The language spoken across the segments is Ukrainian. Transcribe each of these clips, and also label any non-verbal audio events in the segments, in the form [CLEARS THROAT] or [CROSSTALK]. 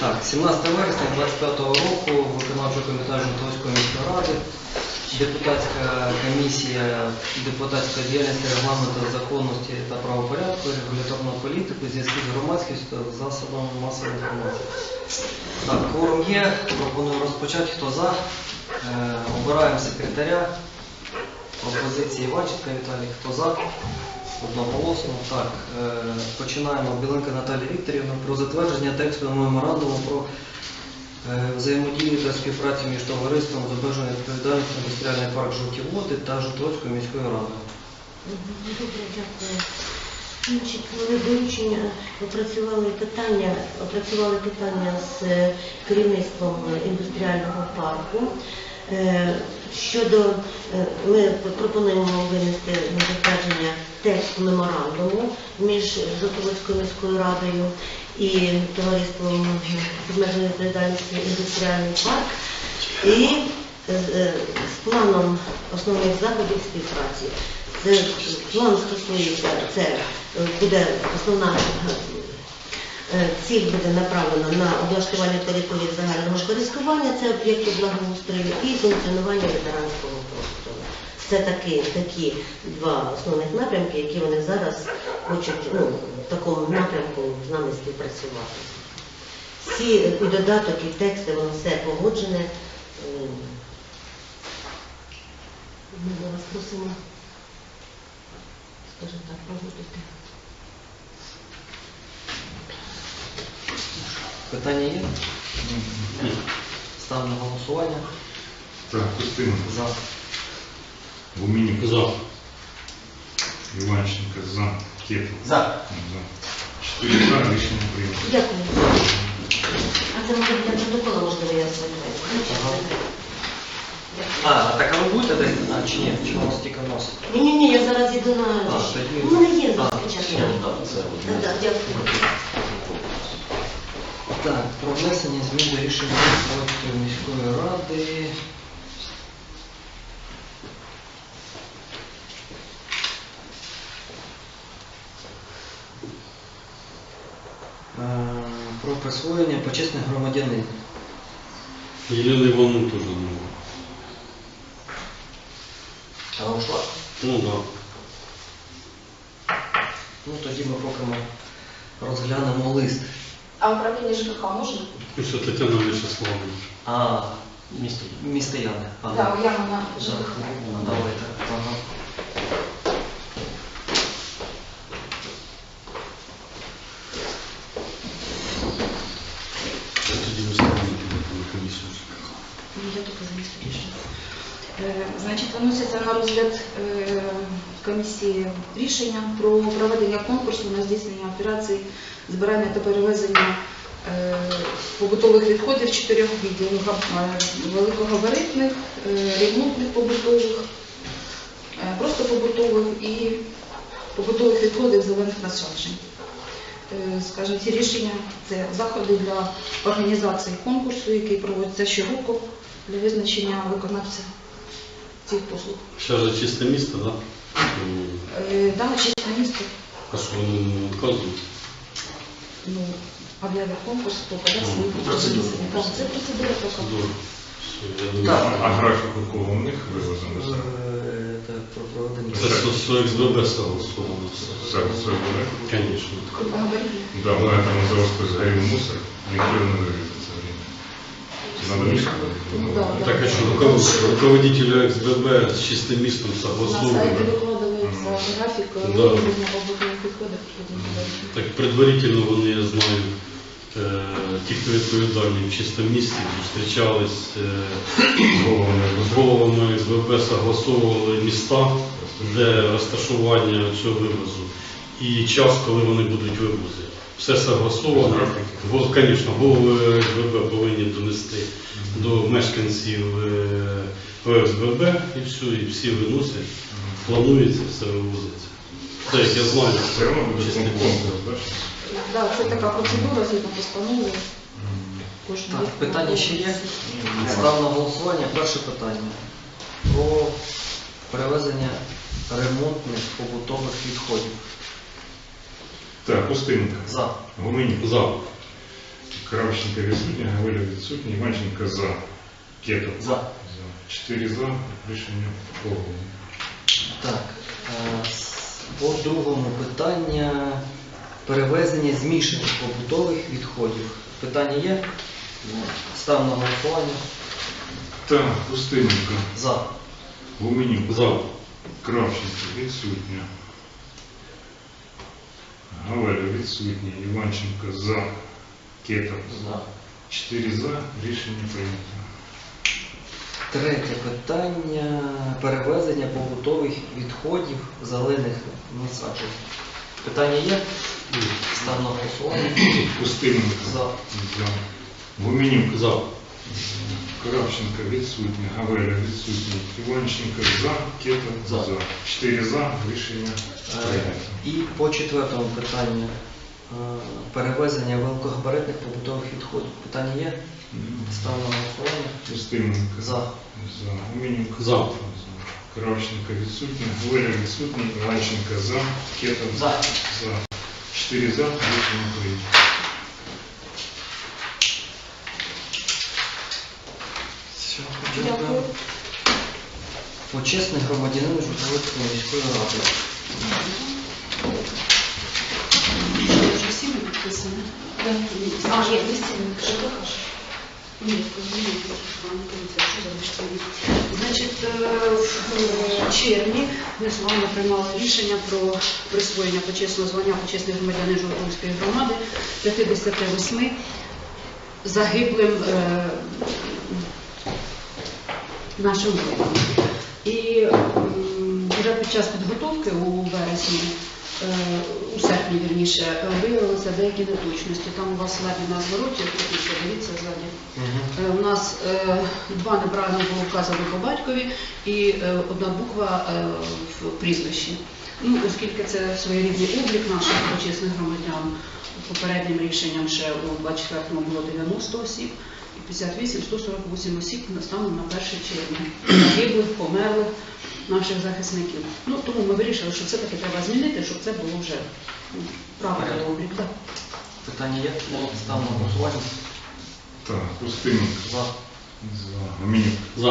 Так, 17 вересня 25 року виконавчого комітету Житомирської міської ради, депутатська комісія депутатської діяльності, регламенту, законності та правопорядку, регуляторної політики, зв'язку з громадськістю засобами масової інформації. Так, кворум є, пропоную розпочати. Хто за? Е, обираємо секретаря. Пропозиції Іванченка Віталій. Хто за? Одноголосно. Так, е, починаємо. Біленка Наталія Вікторівна про затвердження тексту меморандуму про е, взаємодію та співпрацю між товариством з обмеженою відповідальністю індустріальний парк Жовті Води та Житомирською міською радою. Добре, дякую. Вони доручення опрацювали питання, опрацювали питання з е, керівництвом індустріального парку. Е, Щодо е, ми пропонуємо винести на затвердження текст меморандуму між Житомирською міською радою і товариством з обмеженою відповідальністю індустріальний парк. І е, з планом основних заходів співпраці. Це план стосується, це буде основна ціль буде направлена на облаштування території загального користування, це об'єкти благоустрою і функціонування ветеранського простору. Це такі, такі два основних напрямки, які вони зараз хочуть ну, в такому напрямку з нами співпрацювати. Всі і додаток, і тексти, воно все погоджене. Ми зараз просимо, скажімо так, погодити. Питання є? Ставимо на голосування. Так, Костина, За. Гуменюк, За. Іванченко, за, Кет, За. за. Чотири за, рішення прийнято. Дякую. А це може для протоколу, можливо, я Ага. А, так а ви будете десь? А, чи ні? Чи у вас тільки нос? Ні, ні, ні, я зараз йду на. А, тоді- У мене є А, запечатка. ні, так, це Так, так, дякую. Так, про внесення змін до рішення Житомирської міської ради. Е, Про присвоєння почесних громадянин. Елена Ивановна тоже не А ушла? Ну да. Ну тоді ми поки ми розглянемо лист. А управління ЖКХ можна? Ну что, Татьяна Вячеславовна. А, місто Яни. Ага. Так, я на Так, ЖКХ. ну, давайте. Ага. Тоді ми ставимо на комісію. Я тільки замість. Е, Значить, виноситься на розгляд е, комісії рішення про проведення конкурсу на здійснення операцій збирання та перевезення е, побутових відходів чотирьох відділів е, великогабаритних, е, ремонтних побутових, просто побутових і побутових відходів зелених насаджень. Скажімо, ці рішення це заходи для організації конкурсу, який проводиться щороку для визначення виконавця цих послуг. Сейчас же чисте місто, да? Ну, Е, чисте місто А що вони не відказують? Ну, об'явив конкурс, то подасть Ну, свої процедура. пропозиції. Так, це процедура така. Добре. Все, я думаю. Так. А графік якого у них вивезено? Е, Так, про проведення. Це з ОСББ согласовано. Це все буде? Конечно. Крупногабаритні. Да, у мене там на заводську згорів мусор, ніхто його не вивіз за це время. Це надо місто? Ну, да, да. Так а что, руковод- руководителю СББ с чистым местом На сайті согласовано? викладається графік е, Да. Побутових. Так предварительно вони, я знаю, е, ті, хто відповідальні в чистому місті, зустрічались е, з головами СББ, согласовували міста, де розташування цього вивозу, і час, коли вони будуть вивозити. Все согласовано. Звісно, голови СББ повинні донести до мешканців е, ОСББ і все, і всі виносять, планується, все вивозиться. Це як я знаю, Все одно буде чистий конкурс, да? Да, це така процедура, згідно постанови. Кожен Так, рік питання ще є? Нема. Став на голосування. Перше питання. Про перевезення ремонтних побутових відходів. Так, Костинка, За. Гуменюк, За. Кравченко відсутня, Гавеля відсутня, Іванченко за. Кетов. За. За. Чотири за. Рішення погоджено. Так, е, по другому питання перевезення змішаних побутових відходів. Питання є? Став на голосування. Так, Устименко, За. Гуменюк, За. Кравченко відсутня. Гавеля відсутня, Іванченко за. Кетов. За. Чотири за. Рішення прийнято. Третє питання перевезення побутових відходів зелених насаджень. Питання є? Став на голосування. Устименко. За. Гуменюк. За. Кравченко відсутня, Гавеля відсутня, Іванченко за, Кетов За. Чотири за. Рішення Е, прийнято. І по четвертому питанню перевезення великогабаритних побутових відходів. Питання є? Став на голосування. Устименко. За. За. Гуменюк. За. Кравченко відсутня, Гавеля відсутня, Іванченко за, Кетов За. за. Чотири за. Рішення прийнято. Все, Дякую. Почесний громадянин Журналистської міської ради. Вже ми підписані? А, є, листі. Ні, Значить, е, в червні ми з вами приймали рішення про присвоєння почесного звання почесний громадянин Жовтовської громади 58 загиблим е, нашим воїнам. І вже під час підготовки у вересні, е, у серпні вірніше, е, виявилися деякі неточності. Там у вас слайді на звороті, тут дивіться ззаді. Е, У нас е, два неправильно було вказано по батькові і е, одна буква е, в прізвищі. Ну, оскільки це своєрідний облік наших почесних громадян, попереднім рішенням ще у 24-му було 90 осіб, і 58, 148 осіб станом на 1 червня. Загиблих, померлих наших захисників. Ну, тому ми вирішили, що все-таки треба змінити, щоб це було вже ну, правильний облік. так. Питання є? Став на голосування. Так, Устименко. За. За. Гуменюк. За.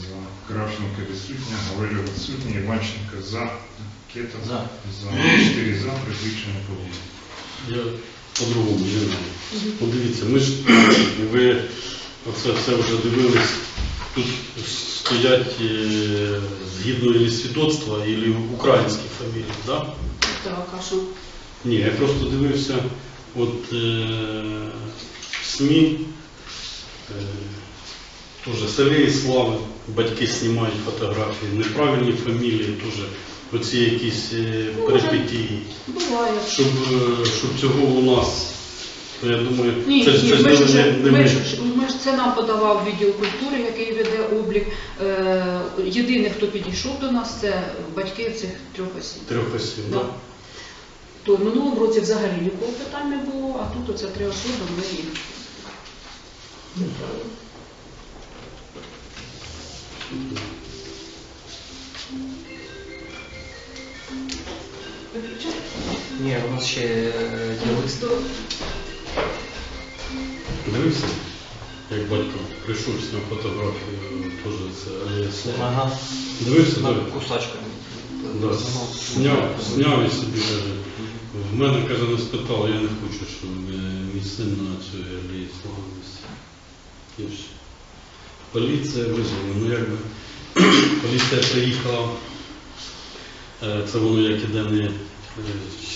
За. Кравченко відсутня, Гавеля відсутня, Іванченко за, Кетов За. за. Чотири за. Рішення погоджено. Я по-другому не знаю. Подивіться, ми ж ви оце все вже дивились. Тут стоять е, згідно ілі свідоцтва, ілі українські фамілії, да? Так, а що? Ні, я просто дивився от е, СМІ, е, теж Салеї Слави, батьки знімають фотографії, неправильні фамілії, теж оці якісь е, Ну, перипетії. Буває. Щоб, е, щоб цього у нас, то я думаю, Ні, це, ні, це ми, ж вже, не, ми, ми. ж, ми ж це нам подавав відділ культури, який веде облік. Е, єдиний, хто підійшов до нас, це батьки цих трьох осіб. Трьох осіб, Да. да. То в минулому році взагалі нікого питань не було, а тут оце три особи, ми їх. Ні, у нас ще е, є лист. Дивився, як батько прийшов зняв фотографію, теж це Алія Ага. Дивився, На так? кусачками. Да, зняв, зняв і собі каже. В мене каже, не спитав, я не хочу, щоб е, мій син на цю алії слави висів. І все. Поліція визвала, ну якби [CLEARS THROAT] поліція приїхала, е, це воно як іде не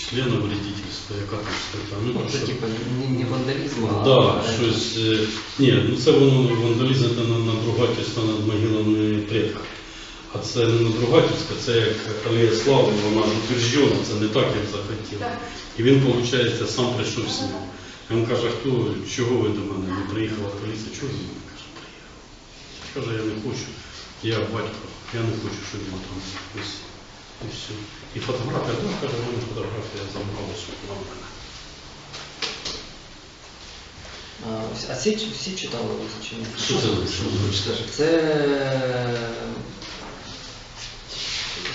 члена вредительства, яка там стаття. Ну, це що- типа не, не вандалізм, а Да, щось. е, Ні, ну це воно вандалізм це на- надругательство над могилами предків. А це не надругательство, це як алея слави, вона утверджена, це не так, як захотіли. Так. І він, виходить, сам прийшов з ним. Він каже, хто, чого ви до мене? Не приїхала поліція, чого ви до мене? Каже, приїхав. Каже, я не хочу. Я батько, я не хочу, щоб він там висів. І все. І фотографія, ну, каже, в мене фотографія забрала, що вона мене. А, всі, всі читали лист чи ні? Що це що ви? Це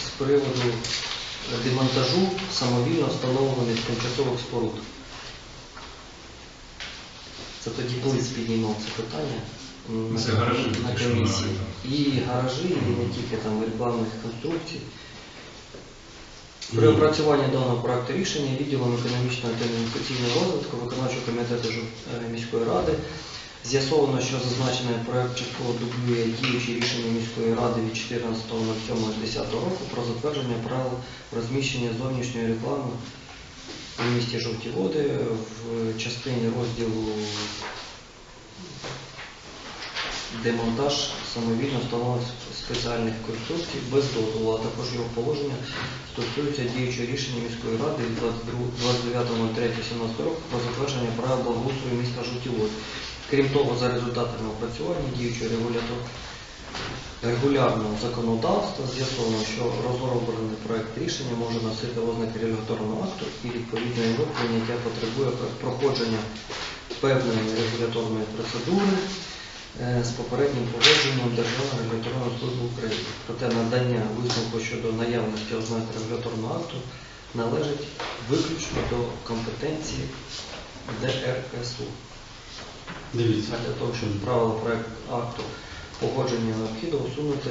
з приводу демонтажу самовільно встановлених тимчасових споруд. Це тоді Близ піднімав це питання м, Це гаражі, на комісії. І гаражі, і не тільки там рекламних конструкцій. При опрацюванні даного проекту рішення відділом економічного та інвестиційного розвитку виконавчого комітету е, міської ради з'ясовано, що зазначений проект частково дублює діючі рішення міської ради від 14.07.10 року про затвердження правил розміщення зовнішньої реклами у місті Жовті Води в частині розділу демонтаж самовільно встановлених спеціальних конструкцій без дозволу, а також його положення стосуються діючого рішення міської ради від 29.03.17 року про затвердження правил благоустрою міста Жовті Крім того, за результатами опрацювання діючого регулятор регулярного законодавства з'ясовано, що розроблений проект рішення може носити ознаки регуляторного акту і відповідно його прийняття потребує проходження певної регуляторної процедури з попереднім погодженням Державної регуляторної служби України. Проте надання висновку щодо наявності ознак регуляторного акту належить виключно до компетенції ДРСУ. Дивіться. Для того, щоб правила проект акту погодження необхідно усунути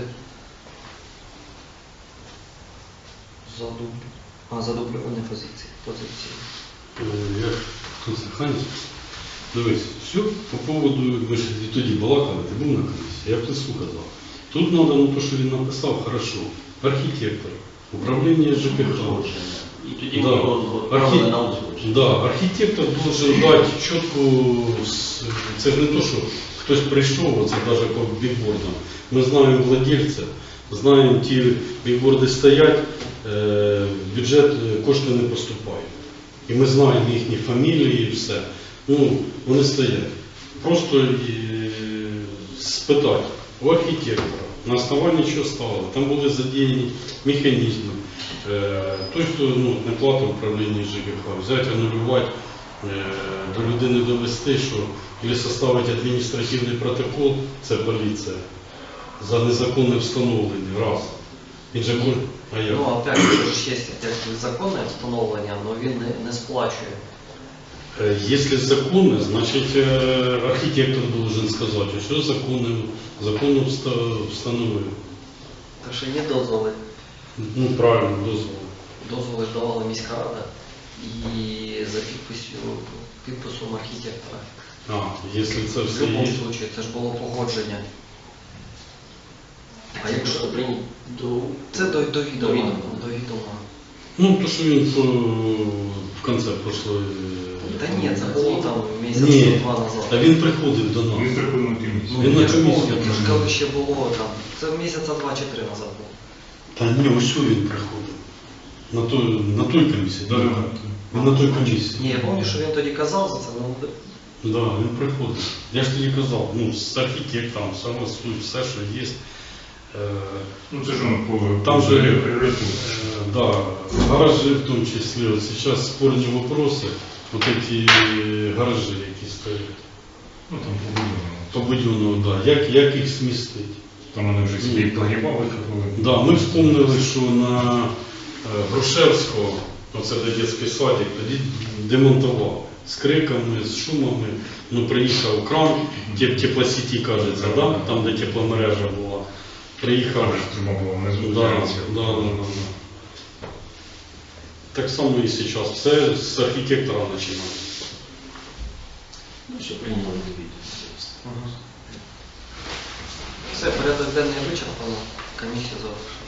задуб... а, позиції. позиції. Е, Як консультант, дивись, все по поводу, ми ж і тоді балакали, ти був на комісії, я б ти слухав. Тут треба, ну то, що він написав, хорошо. Архітектор, управління ЖКХ. І тоді Да. на. Да, архітектор должен дати чітку, це ж не то, що хтось прийшов, оце навіть по бікбордам. Ми знаємо владельця, знаємо, ті бікборди стоять, е, бюджет е, кошти не поступають. І ми знаємо їхні фамілії і все. Ну, вони стоять. Просто е, спитати у архітектора, на основанні чого стало. Там були задіяні механізми. Е, Той, хто ну, не платив управління ЖКХ, взяти, анулювати, е, до людини довести, що або составити адміністративний протокол, це поліція, за незаконне встановлення, раз. Він же може, а як? Ну, опять же, є законне встановлення, але він не, не сплачує. Е, Если законно, значит э, архитектор должен сказать, что законно, законно вста- встановив. Так що є дозволи. Ну, правильно, дозвол. Дозволи давала міська рада і за підписю, підписом архітектора. А, если це В все будь-якому є. випадку це ж було погодження. А якщо прийняти до це до, до відома, До відома. до. Ну, то, що він в конце прошлої... Та ні, це було там Ні, місяць-два назад. та він приходив до Він нас. приходив на комісію. Він на я ж комісію помню, це ж приходив. коли ще було там. Це місяця два чи три назад було. Та ні, ось він приходив. На той, на той комісії, да? Да. Він на той комісії. Ні, я пам'ятаю, що він тоді казав за це, ну Да, він приходив. Я ж тоді казав, ну, з архітектором, сама суть, все, що є. Е, Ну це ж воно по Там по же, пріоритету. э, да, гаражи в том числе. Вот сейчас спорные вопросы, вот эти гаражи, які стоять. Ну там побудовано. По Будьонову, да. Як, як їх змістити? Там вони вже собі погріба викопали. Да, ми вспомнили, що на е, Грушевського, оце де дитячий садик, тоді демонтував. З криками, з шумами, ну приїхав кран, теп, теплосіті, кажеться, да? там де тепломережа була. Приїхав. Да, да, да, да. Так само і зараз. Все з архітектора починає. ну, що прийняли до відома. все, порядок денний вичерпано. Комісія завершена.